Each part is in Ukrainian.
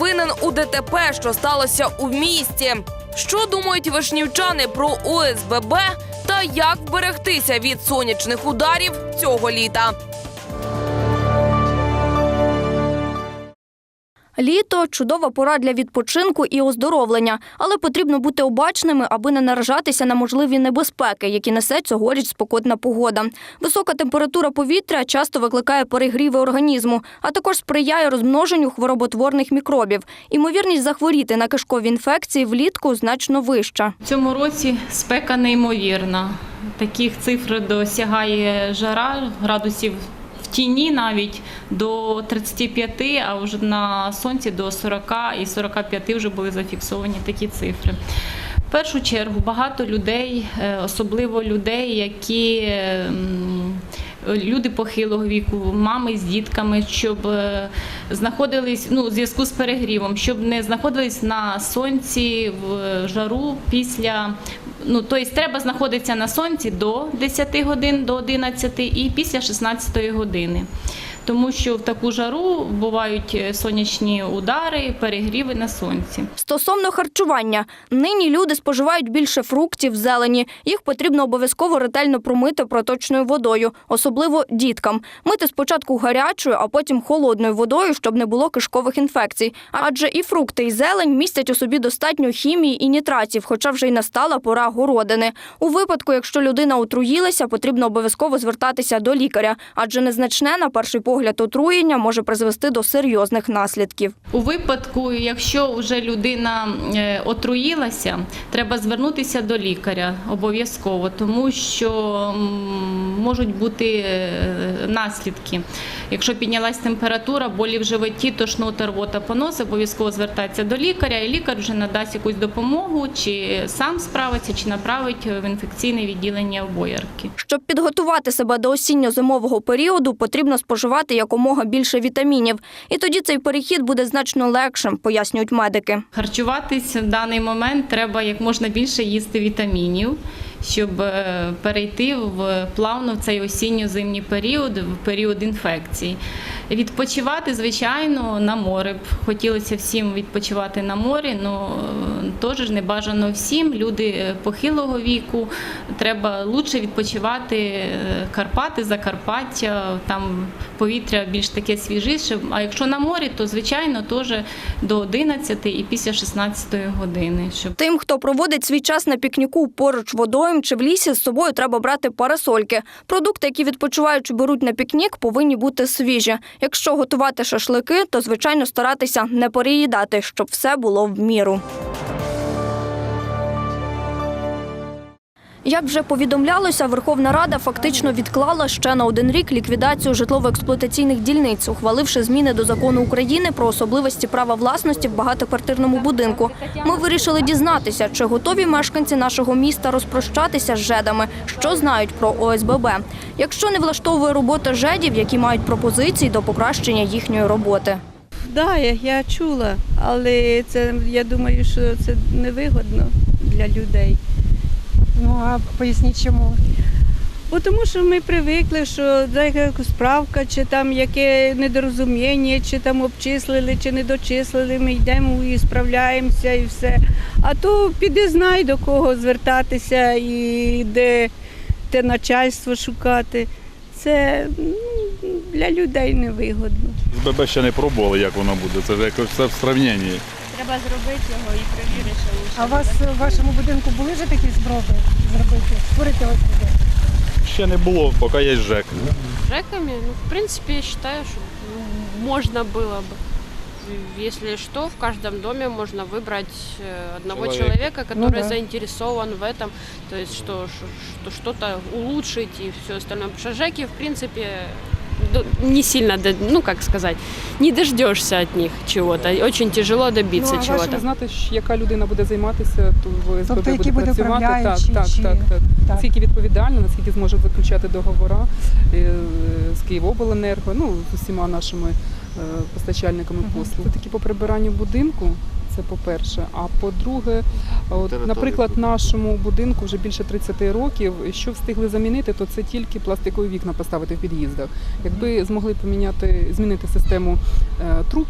винен у ДТП, що сталося у місті? Що думають вишнівчани про ОСББ та як вберегтися від сонячних ударів цього літа? Літо чудова пора для відпочинку і оздоровлення, але потрібно бути обачними, аби не наражатися на можливі небезпеки, які несе цьогоріч спекотна погода. Висока температура повітря часто викликає перегріви організму, а також сприяє розмноженню хвороботворних мікробів. Імовірність захворіти на кишкові інфекції влітку значно вища. В цьому році спека неймовірна. Таких цифр досягає жара градусів в тіні навіть до 35, а вже на сонці до 40 і 45 вже були зафіксовані такі цифри. В першу чергу багато людей, е, особливо людей, які люди похилого віку, мами з дітками, щоб е, знаходились ну, у зв'язку з перегрівом, щоб не знаходились на сонці в жару після. Ну, тобто треба знаходитися на сонці до 10 годин, до 11 і після 16 години. Тому що в таку жару бувають е, сонячні удари, перегріви на сонці. Стосовно харчування, нині люди споживають більше фруктів, зелені. Їх потрібно обов'язково ретельно промити проточною водою, особливо діткам. Мити спочатку гарячою, а потім холодною водою, щоб не було кишкових інфекцій. Адже і фрукти, і зелень містять у собі достатньо хімії і нітратів, хоча вже й настала пора городини. У випадку, якщо людина отруїлася, потрібно обов'язково звертатися до лікаря, адже незначне на перший погляд отруєння може призвести до серйозних наслідків. У випадку, якщо вже людина е, отруїлася, треба звернутися до лікаря обов'язково, тому що можуть бути е, наслідки. Якщо піднялась температура, болі в животі, тошнота, рвота, понос, обов'язково звертатися до лікаря, і лікар вже надасть якусь допомогу, чи сам справиться, чи направить в інфекційне відділення в боярки. Щоб підготувати себе до осінньо-зимового періоду, потрібно споживати якомога більше вітамінів. І тоді цей перехід буде значно легшим, пояснюють медики. Харчуватись в даний момент треба як можна більше їсти вітамінів, щоб е, перейти в плавно в цей осінньо-зимній період, в період інфекцій. Відпочивати, звичайно, на море. Хотілося всім відпочивати на морі, але теж не бажано всім. Люди е, похилого віку. Треба лучше відпочивати е, Карпати, Закарпаття, там повітря більш таке свіжіше. А якщо на морі, то звичайно теж до 11 і після 16 години. Щоб Тим, хто проводить свій час на пікніку поруч водойм чи в лісі, з собою треба брати парасольки. Продукти, які відпочиваючи беруть на пікнік, повинні бути свіжі. Якщо готувати шашлики, то звичайно старатися не переїдати, щоб все було в міру. Як вже повідомлялося, Верховна Рада фактично відклала ще на один рік ліквідацію житлово-експлуатаційних дільниць, ухваливши зміни до закону України про особливості права власності в багатоквартирному будинку. Ми вирішили дізнатися, чи готові мешканці нашого міста розпрощатися з жедами, що знають про ОСББ. Якщо не влаштовує робота жедів, які мають пропозиції до покращення їхньої роботи. Да, я, я чула, але це я думаю, що це невигодно для людей. Ну а поясніть чому? Бо тому що ми привикли, що дай якась справка, чи там яке недорозуміння, чи там обчислили, чи не дочислили, ми йдемо і справляємося і все. А то піди знай до кого звертатися і де те начальство шукати. Це м, для людей невигодно. З ББ ще не пробували, як воно буде. Це якось все в сравненні. Треба зробити його і перевірити, що А у вас в вашому будинку були вже такі спроби зробити, створити ОСББ? Ще не було, поки є ЖЕК. Жеками, ну, в принципе, я считаю, что ну, можно было бы. Если что, в каждом доме можно выбрать э, одного Человека. человека, который да. заинтересован в этом, то есть что, что что-то улучшить и все остальное. Потому что Жеки, в принципе, д- не сильно, ну как сказать, не дождешься от них чего-то. Очень тяжело добиться ну, а чего-то. знати, яка людина буде займатися, то в СББ Тобто, буде буде працювати. Так, так, чи- так, так. Так. Наскільки відповідально, наскільки зможе заключати договори е, з Київобленерго, ну з усіма нашими е, постачальниками послуг. Такі по прибиранню будинку. Це по-перше. А по-друге, от, наприклад, нашому будинку вже більше 30 років. Що встигли замінити, то це тільки пластикові вікна поставити в під'їздах. Якби змогли поміняти, змінити систему е, труб.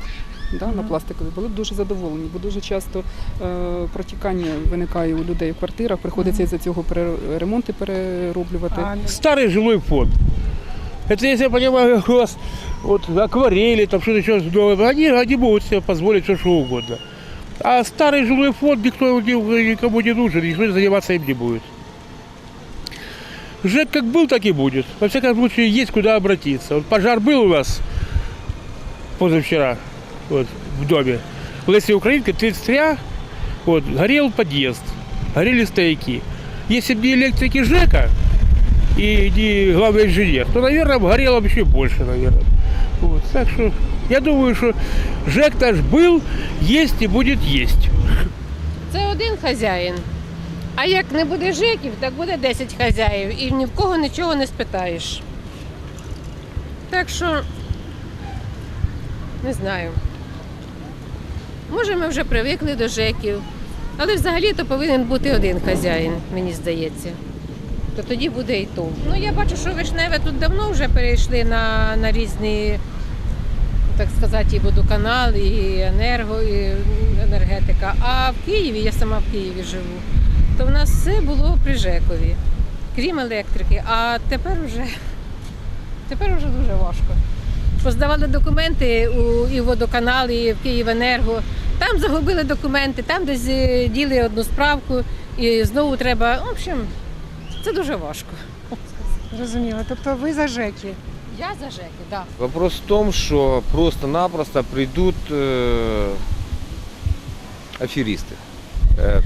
Да, на пластикові були б дуже задоволені, бо дуже часто е, протікання виникає у людей в квартирах, приходиться із-за цього пере, ремонти перероблювати. старый жилой фонд. Это, если я понимаю, у вас вот акварели, там что-то еще они, они могут себе позволить все, что угодно. А старый жилой фонд никто ни- никому не нужен, никто заниматься им не будет. ЖЭК как был, так и будет. Во всяком случае, есть куда обратиться. Вот пожар был у нас позавчера вот, в доме. В Лесе Украинка 33, вот, горел подъезд, горели стояки. Если бы не электрики ЖЭКа, и не главный инженер, то, наверное, горело бы еще больше, наверное. Вот. Так что я думаю, что ЖЭК наш был, есть и будет есть. Це один хазяїн. А як не буде жеків, так буде 10 хазяїв і ні в кого нічого не спитаєш. Так що не знаю. Може, ми вже привикли до жеків, але взагалі то повинен бути один хазяїн, мені здається. То тоді буде і то. Ну я бачу, що вишневе тут давно вже перейшли на, на різні, так сказати, і водоканал, і енерго, і енергетика. А в Києві, я сама в Києві живу, то в нас все було при ЖЕКові, крім електрики. А тепер вже, тепер вже дуже важко. Поздавали документи у, і в водоканал, і в Київенерго. Там загубили документи, там десь е, діли одну справку, і знову треба. В общем, це дуже важко. Зрозуміло. Тобто ви за ЖЕКи. Я за так. Да. Вопрос в том, что просто-напросто придут э, аферисты. Э,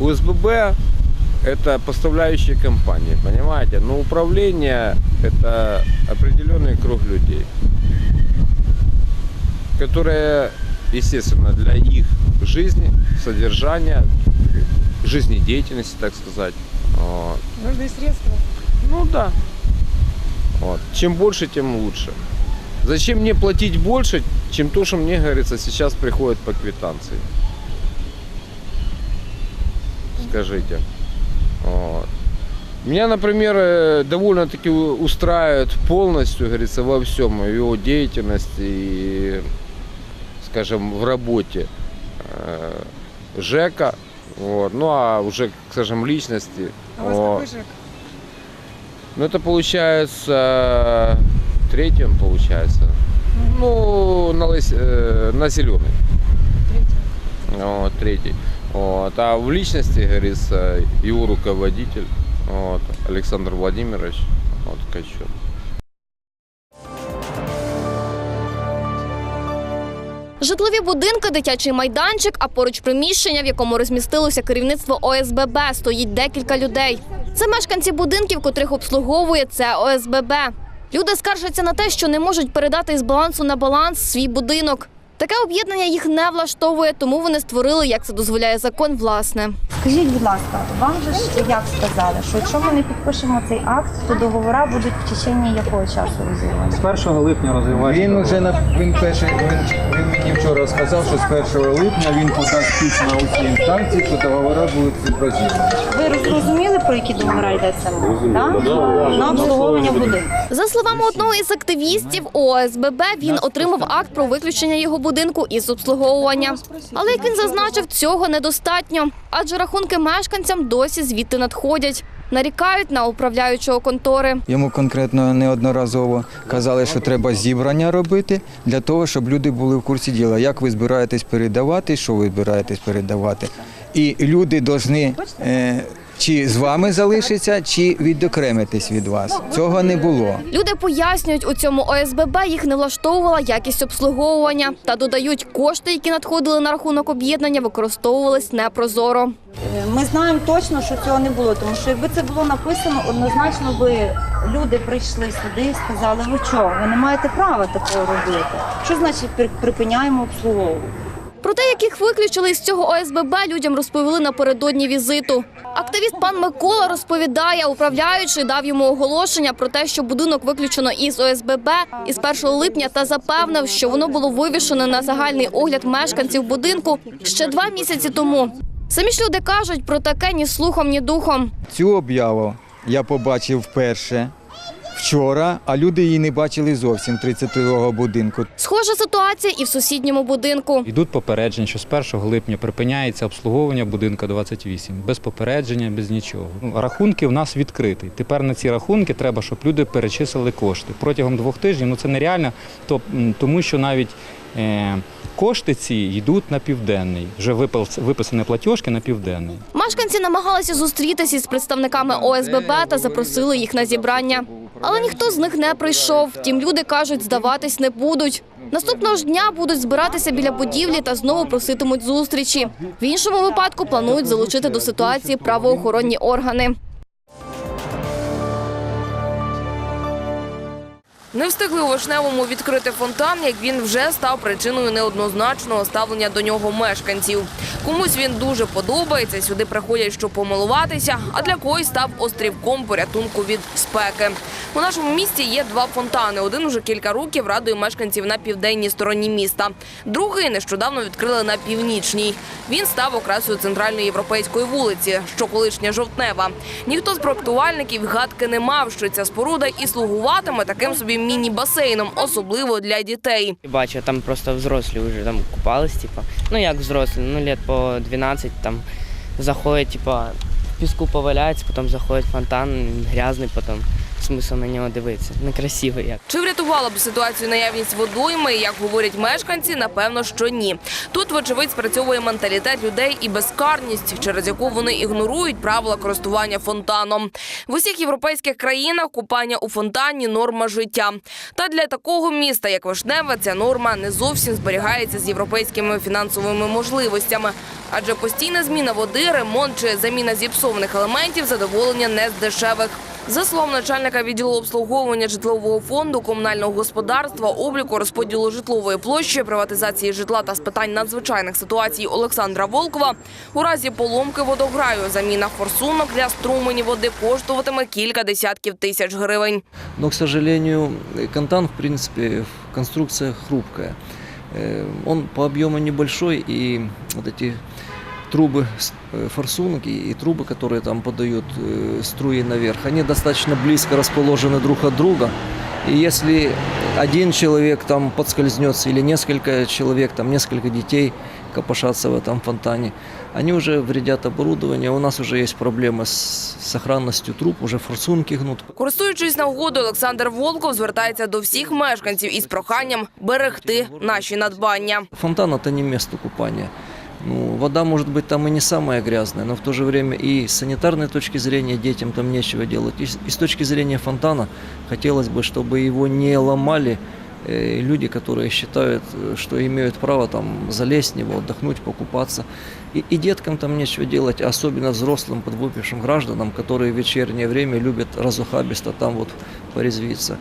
УСББ это поставляющая компания, понимаете? Но управление это определенный круг людей, которые, естественно, для их жизни, содержания, жизнедеятельности, так сказать, вот, Нужны средства. ну да. Вот. Чем больше, тем лучше. Зачем мне платить больше, чем то, что мне, говорится, сейчас приходит по квитанции? Скажите. Вот. Меня, например, э, довольно-таки устраивает полностью, говорится, во всем его деятельности и, скажем, в работе э, ЖЭКа. Вот. Ну а уже, скажем, личности. А у вас вот. какой ЖЕК? Ну, это получается третий он получается. Ну, на, лыс- э, на зеленый. Вот, третий. Вот. А в личности, говорится, его руководитель, вот, Александр Владимирович, вот, Ткачев. Житлові будинки, дитячий майданчик, а поруч приміщення, в якому розмістилося керівництво ОСББ, стоїть декілька людей. Це мешканці будинків, котрих обслуговує це ОСББ. Люди скаржаться на те, що не можуть передати із балансу на баланс свій будинок. Таке об'єднання їх не влаштовує, тому вони створили, як це дозволяє закон, власне. Скажіть, будь ласка, вам же ж як сказали, що якщо ми не підпишемо цей акт, то договори будуть в течение якого часу розірвані? З 1 липня розвивається. Він вже на він перший він, він мені вчора сказав, що з 1 липня він подасть письма у всі інстанції, що договори будуть розірвані. Ви зрозуміли, про які договори йдеться мова? Да? На обслуговування будинку. За словами одного із активістів ОСББ, він отримав акт про виключення його будинку із обслуговування. Але як він зазначив, цього недостатньо, адже рахунки мешканцям досі звідти надходять. Нарікають на управляючого контори. Йому конкретно неодноразово казали, що треба зібрання робити для того, щоб люди були в курсі діла. Як ви збираєтесь передавати, що ви збираєтесь передавати. І люди повинні чи з вами залишиться, чи відокремитись від вас. Цього не було. Люди пояснюють, у цьому ОСББ їх не влаштовувала якість обслуговування та додають, кошти, які надходили на рахунок об'єднання, використовувались непрозоро. Е, Ми знаємо точно, що цього не було, тому що якби це було написано, однозначно би люди прийшли сюди і сказали, ви чого, ви не маєте права такого робити. Що значить припиняємо обслуговування? Про те, яких виключили з цього ОСББ, людям розповіли напередодні візиту. Активіст пан Микола розповідає, управляючий дав йому оголошення про те, що будинок виключено із ОСББ із 1 липня та запевнив, що воно було вивішено на загальний огляд мешканців будинку ще два місяці тому. Самі ж люди кажуть про таке ні слухом, ні духом. Цю об'яву я побачив вперше вчора, а люди її не бачили зовсім 32-го будинку. Схожа ситуація і в сусідньому будинку. Йдуть попередження, що з 1 липня припиняється обслуговування будинку 28. Без попередження, без нічого. Ну, рахунки в нас відкриті. Тепер на ці рахунки треба, щоб люди перечислили кошти. Протягом двох тижнів ну це нереально, то, тому що навіть е, кошти ці йдуть на південний. Вже випис- виписані платіжки на південний. Мешканці намагалися зустрітися із представниками ОСББ та запросили їх на зібрання. Але ніхто з них не прийшов. Втім, люди кажуть, здаватись не будуть. Наступного ж дня будуть збиратися біля будівлі та знову проситимуть зустрічі. В іншому випадку планують залучити до ситуації правоохоронні органи. Не встигли у Вишневому відкрити фонтан, як він вже став причиною неоднозначного ставлення до нього мешканців. Комусь він дуже подобається, сюди приходять, щоб помилуватися, а для когось став острівком порятунку від спеки. У нашому місті є два фонтани. Один уже кілька років радує мешканців на південній стороні міста. Другий нещодавно відкрили на північній. Він став окрасою центральної європейської вулиці, що колишня жовтнева. Ніхто з проектувальників гадки не мав, що ця споруда і слугуватиме таким собі міні-басейном, особливо для дітей. Бачу, там просто взрослі вже там купались, типа. Ну як взрослі, ну лет по 12 там заходять, типа, піску поваляються, потім заходять в фонтан, грязний, потім смисл на нього дивитися. Некрасиво як. Чи врятувала б ситуацію наявність водойми, як говорять мешканці, напевно, що ні. Тут, вочевидь, спрацьовує менталітет людей і безкарність, через яку вони ігнорують правила користування фонтаном. В усіх європейських країнах купання у фонтані норма життя. Та для такого міста, як Вишневе, ця норма не зовсім зберігається з європейськими фінансовими можливостями. Адже постійна зміна води, ремонт чи заміна зіпсованих елементів задоволення не з дешевих. За словом начальника відділу обслуговування житлового фонду, комунального господарства, обліку розподілу житлової площі, приватизації житла та з питань надзвичайних ситуацій Олександра Волкова, у разі поломки водограю заміна форсунок для струменів води коштуватиме кілька десятків тисяч гривень. Но, к сожалению, Кантан, в принципе, конструкция хрупкая. Э, Он по объему небольшой, и вот эти трубы, с- э, форсунок и, и трубы, которые там подают э, струи наверх, они достаточно близко расположены друг от друга. И если один человек там подскользнется или несколько человек, там несколько детей копошатся в этом фонтане, они уже вредят оборудованию. У нас уже есть проблемы с сохранностью труб, уже форсунки гнут. Користуючись нагодою, Олександр Волков звертається до всіх мешканців із проханням берегти наші надбання. Фонтан это не место купания. Вода может быть там и не самая грязная, но в то же время и с санитарной точки зрения детям там нечего делать. И, и с точки зрения фонтана хотелось бы, чтобы его не ломали э, люди, которые считают, э, что имеют право там залезть в него, отдохнуть, покупаться. И, и деткам там нечего делать, особенно взрослым подвыпившим гражданам, которые в вечернее время любят разухабисто там вот порезвиться.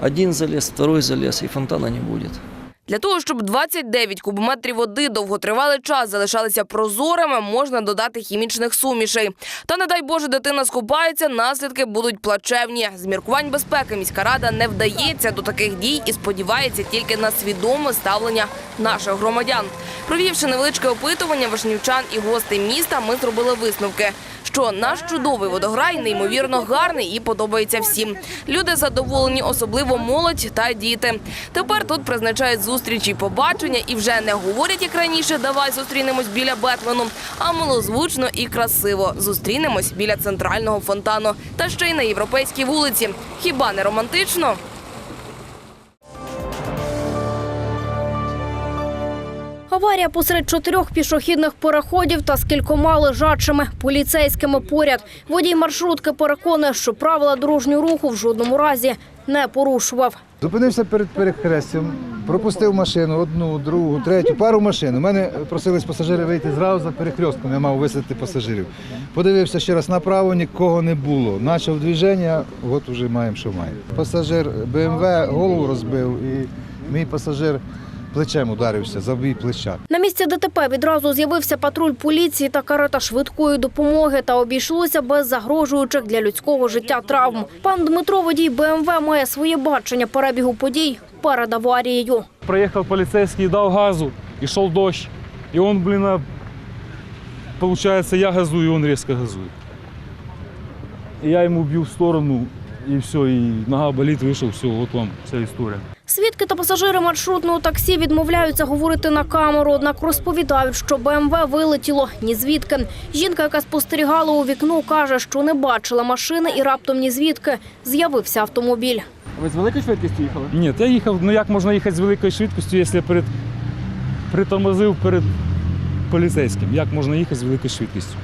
Один залез, второй залез, и фонтана не будет. Для того, щоб 29 кубометрів води довготривалий час залишалися прозорими, можна додати хімічних сумішей. Та не дай Боже, дитина скупається, наслідки будуть плачевні. З міркувань безпеки міська рада не вдається до таких дій і сподівається тільки на свідоме ставлення наших громадян. Провівши невеличке опитування вишнівчан і гостей міста, ми зробили висновки. Що наш чудовий водограй неймовірно гарний і подобається всім. Люди задоволені, особливо молодь та діти. Тепер тут призначають зустрічі, побачення і вже не говорять як раніше. Давай зустрінемось біля Бетмену, а милозвучно і красиво. Зустрінемось біля центрального фонтану та ще й на європейській вулиці. Хіба не романтично? Аварія посеред чотирьох пішохідних переходів та з кількома лежачими поліцейськими поряд. Водій маршрутки переконує, що правила дорожнього руху в жодному разі не порушував. Зупинився перед перехрестям, пропустив машину, одну, другу, третю, пару машин. У мене просились пасажири вийти зразу за перехрестком, я мав висадити пасажирів. Подивився ще раз направо, нікого не було. Начав движення, от вже маємо, що маємо. Пасажир БМВ голову розбив, і мій пасажир плечем ударився, забій плеча. На місці ДТП відразу з'явився патруль поліції та карета швидкої допомоги та обійшлося без загрожуючих для людського життя травм. Пан Дмитро, водій БМВ, має своє бачення перебігу подій перед аварією. Проехал полицейский, дал газу, шел дождь. И он, блин, а, я газую, и он резко газует. И я ему бью в сторону, и все, и нога болит, вышел, все, вот вам вся история. Свідки та пасажири маршрутного таксі відмовляються говорити на камеру, однак розповідають, що БМВ вилетіло ні звідки. Жінка, яка спостерігала у вікно, каже, що не бачила машини і раптом ні звідки з'явився автомобіль. Ви з великою швидкістю їхали? Ні, я їхав, ну як можна їхати з великою швидкістю, якщо перед, притормозив перед поліцейським? Як можна їхати з великою швидкістю?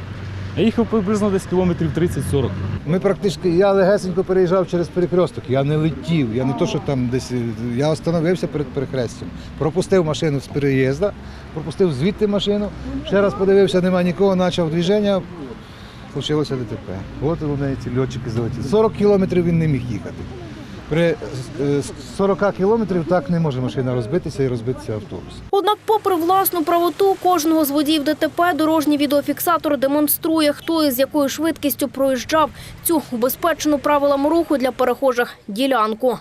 Я їхав приблизно десь кілометрів 30-40. Ми практично, я легесенько переїжджав через перекресток, я не летів, я не то, що там десь, е, я остановився перед перехрестям, пропустив машину з переїзду, пропустив звідти машину, ще раз подивився, нема нікого, почав движення, случилося ДТП. От вони ці льотчики залетіли. 40 кілометрів він не міг їхати. При е, 40 кілометрів так не може машина розбитися і розбитися автобус. Попри власну правоту кожного з водіїв ДТП, дорожній відеофіксатор демонструє, хто і з якою швидкістю проїжджав цю убезпечену правилам руху для перехожих ділянку.